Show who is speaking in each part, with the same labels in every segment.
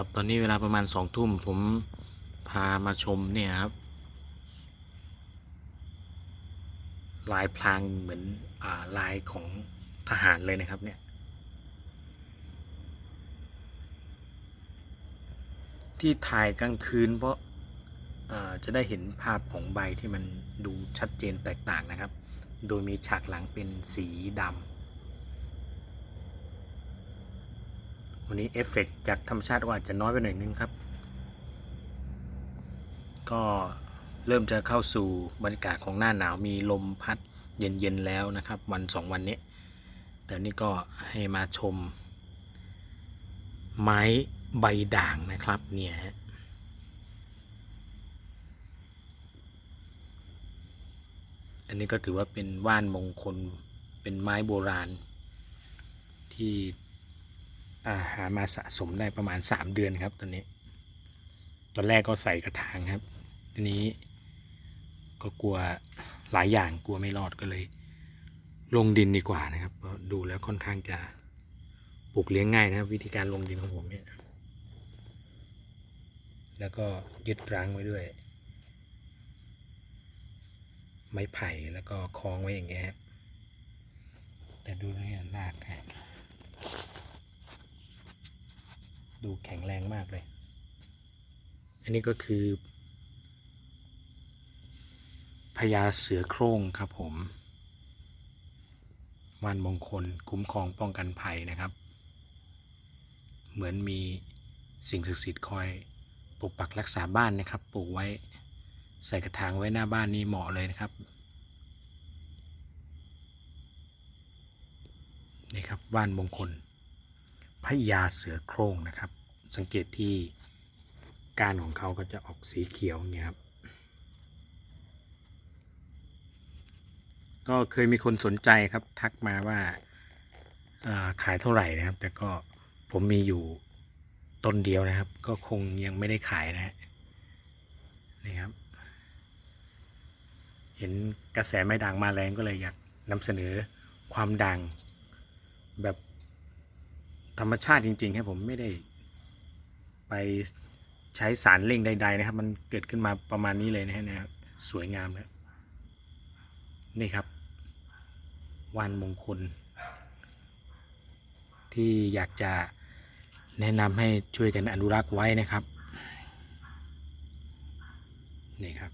Speaker 1: ครับ ตอนนี้เวลาประมาณสองทุ่มผมพามาชมเนี่ยครับ ลายพรางเหมือนอ่าลายของทหารเลยนะครับเนี่ย ที่ถ่ายกลางคืนเพราะาจะได้เห็นภาพของใบที่มันดูชัดเจนแตกต่างนะครับ โดยมีฉากหลังเป็นสีดำ วันนี้เอฟเฟกต์จากธรรมชาติก็อาจจะน้อยไปหน่อยนึงครับ ก็เริ่มจะเข้าสู่บรรยากาศของหน้าหนาวมีลมพัดเย็นๆแล้วนะครับ วันสองวันนี้ แต่นี่ก็ให้มาชม ไม้ใบด่างนะครับเนี่ยฮะอันนี้ก็ถือว่าเป็นว่านมงคลเป็นไม้โบราณ ที่ หามาสะสมได้ประมาณ 3 เดือนครับตอนนี้ ตอนแรกก็ใส่กระถางครับ ทีนี้ก็กลัวหลายอย่างกลัวไม่รอดก็เลย ลงดินดีกว่านะครับ ดูแล้วค่อนข้างจะปลูกเลี้ยงง่ายนะครับ วิธีการลงดินของผมเนี่ย แล้วก็ยึดรั้งไว้ด้วย ไม้ไผ่แล้วก็คล้องไว้อย่างเงี้ยครับแต่ดูเนี่ยรากฮะ ดูแข็งแรงมากเลย อันนี้ก็คือพญาเสือโคร่งครับผม วันมงคลคุ้มครองป้องกันภัยนะครับ เหมือนมีสิ่งศักดิ์สิทธิ์คอยปกปักรักษาบ้านนะครับ ปลูกไว้ใส่กระถางไว้หน้าบ้านนี่เหมาะเลยนะครับ นี่ครับว่านมงคล พญาเสือโคร่งนะครับ สังเกตที่ก้านของเขาก็จะออกสีเขียวเนี่ยครับ ก็เคยมีคนสนใจครับทักมาว่าขายเท่าไหร่นะครับ แต่ก็ผมมีอยู่ต้นเดียวนะครับ ก็คงยังไม่ได้ขายนะฮะนี่ครับ เห็นกระแสไม้ด่างมาแรงก็เลยอยากนำเสนอความดังแบบ ธรรมชาติจริง ๆ ครับผมไม่ได้ ไปใช้สารเร่งใด ๆ นะครับ มันเกิดขึ้นมาประมาณนี้เลยนะฮะนี่ยสวยงามนะนี่ครับวานมงคล ที่อยากจะแนะนำให้ช่วยกันอนุรักษ์ไว้นะครับ นี่ครับ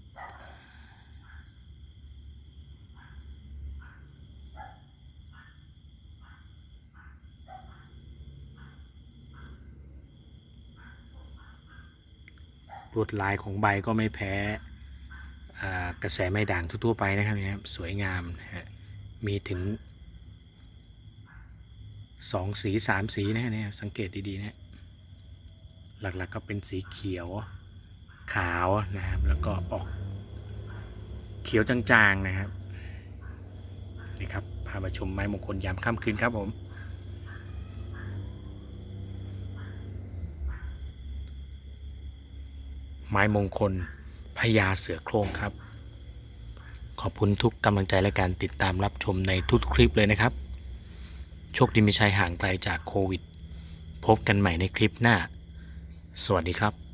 Speaker 1: ลวดลายของใบก็ไม่แพ้กระแสไม้ด่างทั่วๆไปนะครับเนี่ยครับสวยงามนะฮะมีถึงสองสีสามสีนะฮะเนี่ยสังเกตดีๆนะหลักๆก็เป็นสีเขียวขาวนะครับแล้วก็ออกเขียวจางๆนะครับนี่ครับพามาชมไม้มงคลยามค่ำคืนครับผม ไม้มงคลพญาเสือโคร่งครับ ขอบคุณทุกกำลังใจและการติดตามรับชมในทุกคลิปเลยนะครับ โชคดีมีชัยห่างไกลจากโควิด พบกันใหม่ในคลิปหน้า สวัสดีครับ